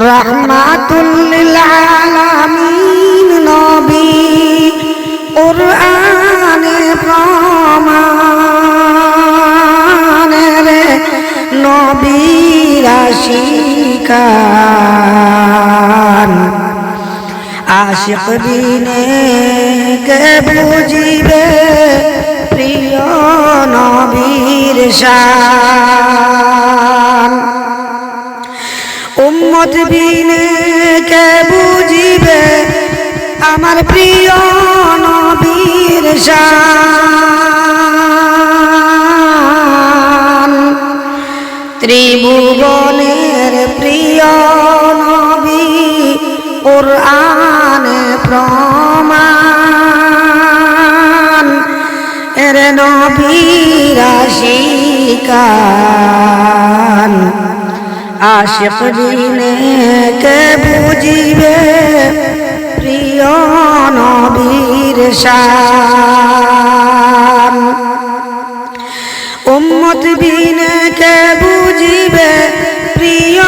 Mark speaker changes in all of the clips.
Speaker 1: রহমাতুল্লিল আলামিন নবী কোরআনে প্রমাণের নবীর আশিকান আশিক দিনে কে বুঝিবে প্রিয় নবীর শান। উম্মত কে বুঝিবে আমার প্রিয় নবীর শান? ত্রিভুবনের প্রিয় নবী কোরআনে প্রমাণ। এর নবীর আশিকান। আশিক দিনে কে বুঝিবে? প্রিয় নবীর শান। উম্মত বিনে কে বুঝিবে? প্রিয়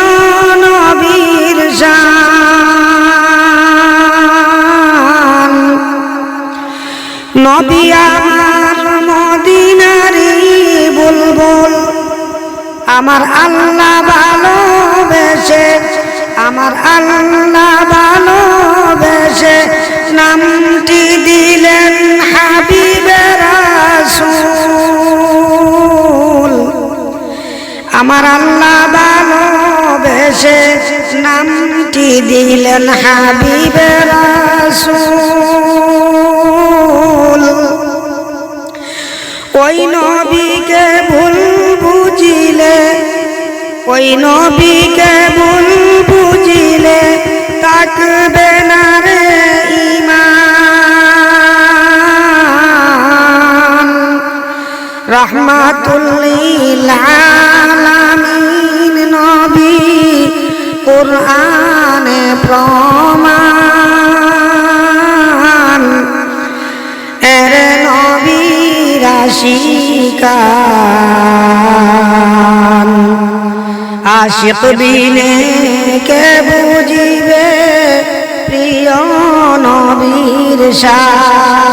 Speaker 1: নবীর শান। নবী আমার আল্লাহ ভালোবেসে, আমার আল্লাহ ভালোবেসে নামটি দিলেন হাবিবের আমার আল্লাহ ভালোবেসে নামটি দিলেন হাবিবের ওই নবীকে ওই নবীকে ভুল বুঝিলে তাকবে না রে ইমান রহমাতুল্লিল আলামিন নবী কোরআনে প্রমাণ। এর নবীর আশিকান আশিক বিনে কে বুঝিবে প্রিয় নবীর শান